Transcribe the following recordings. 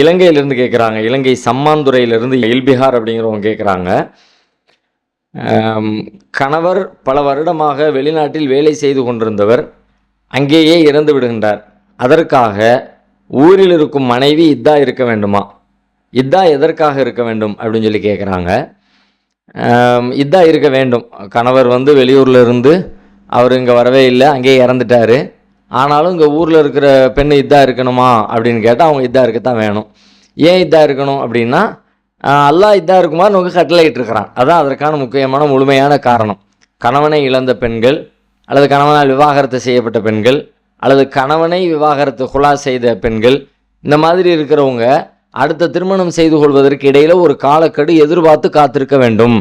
இலங்கையிலேருந்து கேட்குறாங்க இலங்கை சம்மாந்துறையிலிருந்து எல்பிஹார் அப்படிங்கிறவங்க கேட்குறாங்க கணவர் பல வருடமாக வெளிநாட்டில் வேலை செய்து கொண்டிருந்தவர் அங்கேயே இறந்து விடுகின்றார். அதற்காக ஊரில் இருக்கும் மனைவி இதா இருக்க வேண்டுமா? இதா எதற்காக இருக்க வேண்டும் அப்படின்னு சொல்லி கேட்குறாங்க இதா இருக்க வேண்டும். கணவர் வந்து வெளியூரில் இருந்து அவர் இங்கே வரவே இல்லை அங்கேயே இறந்துட்டாரு. ஆனாலும் இங்கே ஊரில் இருக்கிற பெண் இதாக இருக்கணுமா அப்படின்னு கேட்டால் அவங்க இதாக இருக்கத்தான் வேணும். ஏன் இதாக இருக்கணும் அப்படின்னா அல்லா அல்லாஹ் இருக்குமாறு நமக்கு கட்டளையிட்டு இருக்கிறான். அதான் அதற்கான முக்கியமான முழுமையான காரணம். கணவனை இழந்த பெண்கள் அல்லது கணவனால் விவாகரத்து செய்யப்பட்ட பெண்கள் அல்லது கணவனை விவாகரத்து குலா செய்த பெண்கள் இந்த மாதிரி இருக்கிறவங்க அடுத்த திருமணம் செய்து கொள்வதற்கு இடையில் ஒரு காலக்கெடு எதிர்பார்த்து காத்திருக்க வேண்டும்.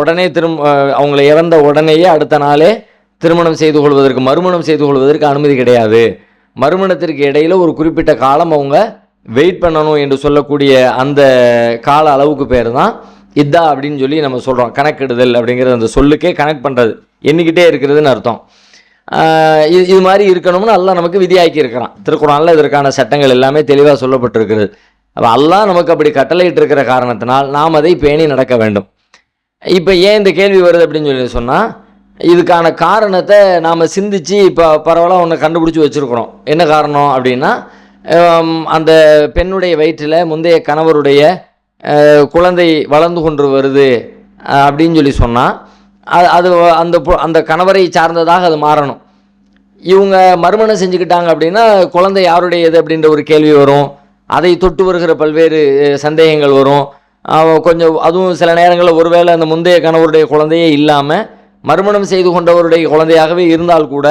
உடனே திரும் அவங்களை இறந்த உடனேயே அடுத்த நாளே திருமணம் செய்து கொள்வதற்கு மறுமணம் செய்து கொள்வதற்கு அனுமதி கிடையாது. மறுமணத்திற்கு இடையில் ஒரு குறிப்பிட்ட காலம் அவங்க வெயிட் பண்ணணும் என்று சொல்லக்கூடிய அந்த கால அளவுக்கு பேர் தான் இதா அப்படின்னு சொல்லி நம்ம சொல்கிறோம் கணக்கிடுதல் அப்படிங்கிறது அந்த சொல்லுக்கே கனெக்ட் பண்ணுறது எண்ணிக்கிட்டே இருக்கிறதுன்னு அர்த்தம். இது இது மாதிரி இருக்கணும்னு அல்லா நமக்கு விதியாக்கி இருக்கிறான். திருக்குறானில் இதற்கான சட்டங்கள் எல்லாமே தெளிவாக சொல்லப்பட்டிருக்கிறது. அப்போ அல்லாஹ் நமக்கு அப்படி கட்டளையிட்டு இருக்கிற காரணத்தினால் நாம் அதை பேணி நடக்க வேண்டும். இப்போ ஏன் இந்த கேள்வி வருது அப்படின்னு சொல்லி சொன்னால் இதுக்கான காரணத்தை நாம் சிந்திச்சு இப்போ பரவாயில்ல ஒன்று கண்டுபிடிச்சி வச்சுருக்குறோம். என்ன காரணம் அப்படின்னா அந்த பெண்ணுடைய வயிற்றில் முந்தைய கணவருடைய குழந்தை வளர்ந்து கொண்டு வருது அப்படின்னு சொல்லி சொன்னால் அது அது அந்த அந்த கணவரை சார்ந்ததாக அது மாறணும். இவங்க மறுமணம் செஞ்சுக்கிட்டாங்க அப்படின்னா குழந்தை யாருடையது அப்படின்ற ஒரு கேள்வி வரும். அதை தொட்டு வருகிற பல்வேறு சந்தேகங்கள் வரும். கொஞ்சம் அதுவும் சில நேரங்களில் ஒருவேளை அந்த முந்தைய கணவருடைய குழந்தையே இல்லாமல் மறுமணம் செய்து கொண்டவருடைய குழந்தையாகவே இருந்தால் கூட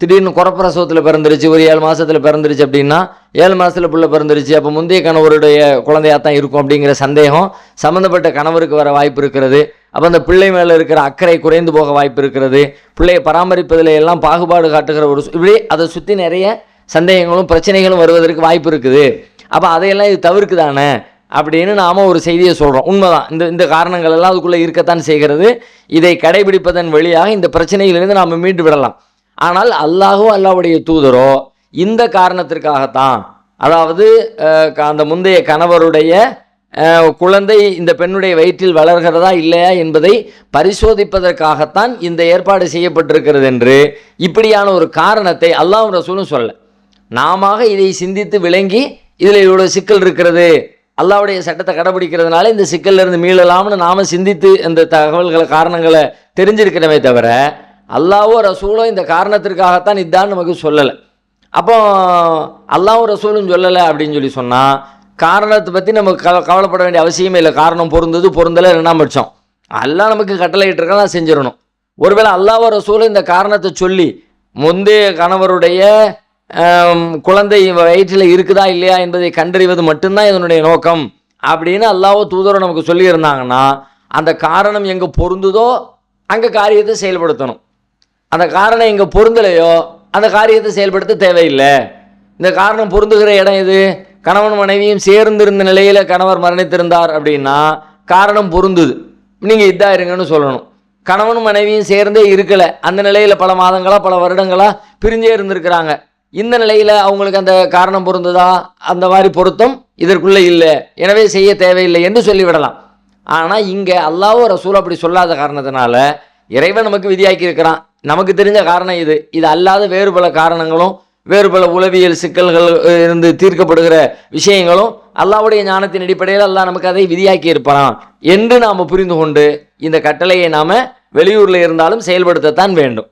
திடீர்னு குறப்பிரசவத்தில் பிறந்துருச்சு ஒரு ஏழு மாதத்தில் பிறந்துருச்சு அப்படின்னா ஏழு மாதத்தில் பிள்ளை பிறந்துருச்சு அப்போ முந்தைய கணவருடைய குழந்தையாக தான் இருக்கும் அப்படிங்கிற சந்தேகம் சம்மந்தப்பட்ட கணவருக்கு வர வாய்ப்பு இருக்கிறது அப்போ அந்த பிள்ளை மேலே இருக்கிற அக்கறை குறைந்து போக வாய்ப்பு இருக்கிறது பிள்ளையை பராமரிப்பதில் எல்லாம் பாகுபாடு காட்டுகிற ஒரு இப்படி அதை சுற்றி நிறைய சந்தேகங்களும் பிரச்சனைகளும் வருவதற்கு வாய்ப்பு இருக்குது. அப்போ அதையெல்லாம் இது தவிர்க்குதானே? அப்படின்னு நாம் ஒரு செய்தியை சொல்கிறோம் உண்மைதான். இந்த இந்த காரணங்கள் எல்லாம் அதுக்குள்ளே இருக்கத்தான் செய்கிறது. இதை கடைபிடிப்பதன் வழியாக இந்த பிரச்சனையிலிருந்து நாம் மீண்டு விடலாம். ஆனால் அல்லாஹோ அல்லாஹ்வுடைய தூதரோ இந்த காரணத்திற்காகத்தான் அதாவது அந்த முந்தைய கணவருடைய குழந்தை இந்த பெண்ணுடைய வயிற்றில் வளர்கிறதா இல்லையா என்பதை பரிசோதிப்பதற்காகத்தான் இந்த ஏற்பாடு செய்யப்பட்டிருக்கிறது என்று இப்படியான ஒரு காரணத்தை அல்லாஹ் ரசூலும் சொல்ல நாம இதை சிந்தித்து விளங்கி இதில் இவ்வளோ சிக்கல் இருக்கிறது. அல்லாவுடைய சட்டத்தை கடைபிடிக்கிறதுனால இந்த சிக்கல்லேருந்து மீளலாம்னு நாம சிந்தித்து இந்த தகவல்களை காரணங்களை தெரிஞ்சிருக்கிறமே தவிர அல்லாவோ ரசூலோ இந்த காரணத்திற்காகத்தான் இதான் நமக்கு சொல்லலை. அப்போ அல்லாவும் ரசூலும் சொல்லலை அப்படின்னு சொல்லி சொன்னால் காரணத்தை பற்றி நம்ம க கவலைப்பட வேண்டிய அவசியமே இல்லை. காரணம் பொருந்தது பொருந்தலை ரெண்டாம் பட்சம் அல்லா நமக்கு கட்டளையிட்டிருக்கலாம் செஞ்சிடணும். ஒருவேளை அல்லாஹ் ரசூலும் இந்த காரணத்தை சொல்லி முந்தைய கணவருடைய குழந்தை வயிற்றில் இருக்குதா இல்லையா என்பதை கண்டறிவது மட்டும்தான் இதனுடைய நோக்கம். அப்படின்னு அல்லாவோ தூதரோ நமக்கு சொல்லியிருந்தாங்கன்னா அந்த காரணம் எங்கே பொருந்துதோ அங்கே காரியத்தை செயல்படுத்தணும். அந்த காரணம் எங்கே பொருந்தலையோ அந்த காரியத்தை செயல்படுத்த தேவையில்லை. இந்த காரணம் பொருந்துகிற இடம் எது? கணவன் மனைவியும் சேர்ந்திருந்த நிலையில் கணவர் மரணித்திருந்தார் அப்படின்னா காரணம் பொருந்துது. நீங்கள் இதாக இருங்கன்னு சொல்லணும். கணவன் மனைவியும் சேர்ந்தே இருக்கலை. அந்த நிலையில் பல மாதங்களாக பல வருடங்களாக பிரிஞ்சே இருந்திருக்கிறாங்க. இந்த நிலையில் அவங்களுக்கு அந்த காரணம் பொருந்ததா? அந்த மாதிரி பொருத்தம் இதற்குள்ளே இல்லை. எனவே செய்ய தேவையில்லை என்று சொல்லிவிடலாம். ஆனால் இங்கே அல்லாவோ ரசூல் அப்படி சொல்லாத காரணத்தினால இறைவன் நமக்கு விதியாக்கி இருக்கிறான். நமக்கு தெரிஞ்ச காரணம் இது. இது அல்லாத வேறு பல காரணங்களும் வேறு பல உளவியல் சிக்கல்கள் இருந்து தீர்க்கப்படுகிற விஷயங்களும் அல்லாவுடைய ஞானத்தின் அடிப்படையில் அல்லாஹ் நமக்கு அதை விதியாக்கி இருப்பான் என்று நாம் புரிந்து கொண்டு இந்த கட்டளையை நாம் வெளியூரில் இருந்தாலும் செயல்படுத்தத்தான் வேண்டும்.